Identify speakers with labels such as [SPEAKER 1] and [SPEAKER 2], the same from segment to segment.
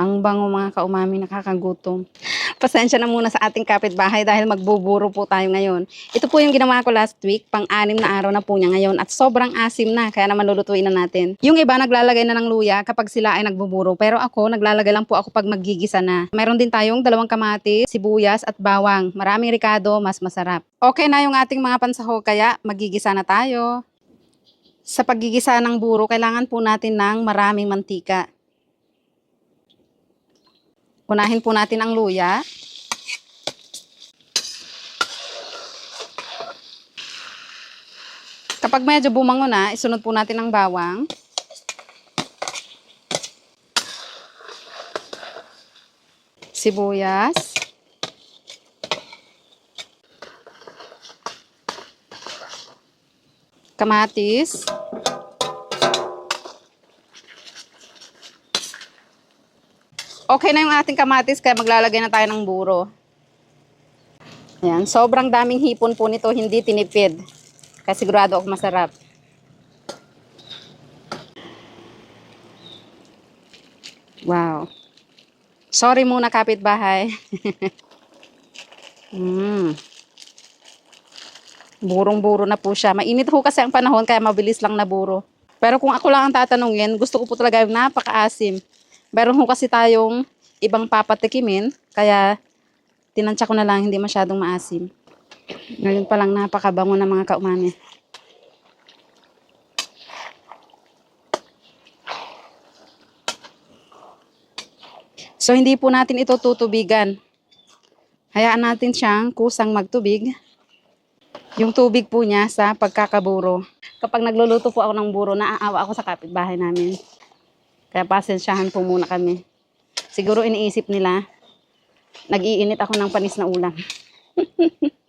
[SPEAKER 1] Ang bango mga kaumami, nakakagutom. Pasensya na muna sa ating kapitbahay dahil magbuburo po tayo ngayon. Ito po yung ginawa ko last week, pang-anim na araw na po niya ngayon at sobrang asim na, kaya naman lulutuin na natin. Yung iba naglalagay na ng luya kapag sila ay nagbuburo, pero ako naglalagay lang po ako pag maggigisa na. Meron din tayong dalawang kamatis, sibuyas at bawang. Maraming ricado, mas masarap. Okay na yung ating mga pansahog, kaya magigisa na tayo. Sa paggigisa ng buro, kailangan po natin ng maraming mantika. Unahin po natin ang luya. Kapag medyo bumango na, isunod po natin ang bawang. Sibuyas. Kamatis. Okay na yung ating kamatis kaya maglalagay na tayo ng buro. Ayan, sobrang daming hipon po nito, hindi tinipid. Kaya sigurado ako masarap. Wow. Sorry muna kapitbahay. mm. Burong-buro na po siya. Mainit ho kasi ang panahon kaya mabilis lang naburo. Pero kung ako lang ang tatanungin, gusto ko po talaga yung napakaasim. Meron ho kasi tayong ibang papatikimin, kaya tinansya ko na lang hindi masyadong maasim. Ngayon pa lang napakabango ng mga kaumami. So hindi po natin ito tutubigan. Hayaan natin siyang kusang magtubig. Yung tubig po niya sa pagkakaburo. Kapag nagluluto po ako ng buro, naaawa ako sa kapitbahay namin. Kaya pasensyahan po muna kami. Siguro iniisip nila, nag-iinit ako ng panis na ulam.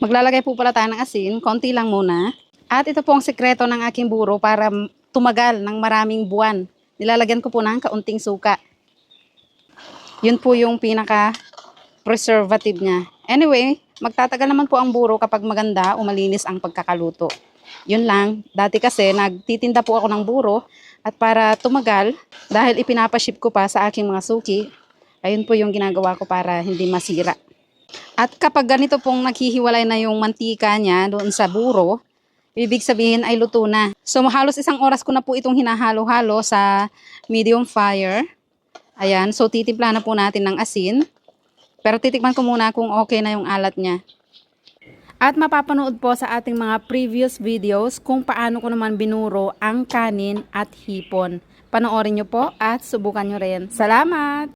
[SPEAKER 1] Maglalagay po pala tayo ng asin, konti lang muna. At ito po ang sekreto ng aking buro para tumagal ng maraming buwan. Nilalagyan ko po ng kaunting suka. Yun po yung pinaka preservative niya. Anyway, magtatagal naman po ang buro kapag maganda o malinis ang pagkakaluto. Yun lang. Dati kasi nagtitinda po ako ng buro at para tumagal, dahil ipinapaship ko pa sa aking mga suki, ayun po yung ginagawa ko para hindi masira. At kapag ganito pong naghihiwalay na yung mantika niya doon sa buro, ibig sabihin ay luto na. So halos isang oras ko na po itong hinahalo-halo sa medium fire. Ayan, so titimpla na po natin ng asin. Pero titikman ko muna kung okay na yung alat niya. At mapapanood po sa ating mga previous videos kung paano ko naman binuro ang kanin at hipon. Panoorin nyo po at subukan nyo rin. Salamat!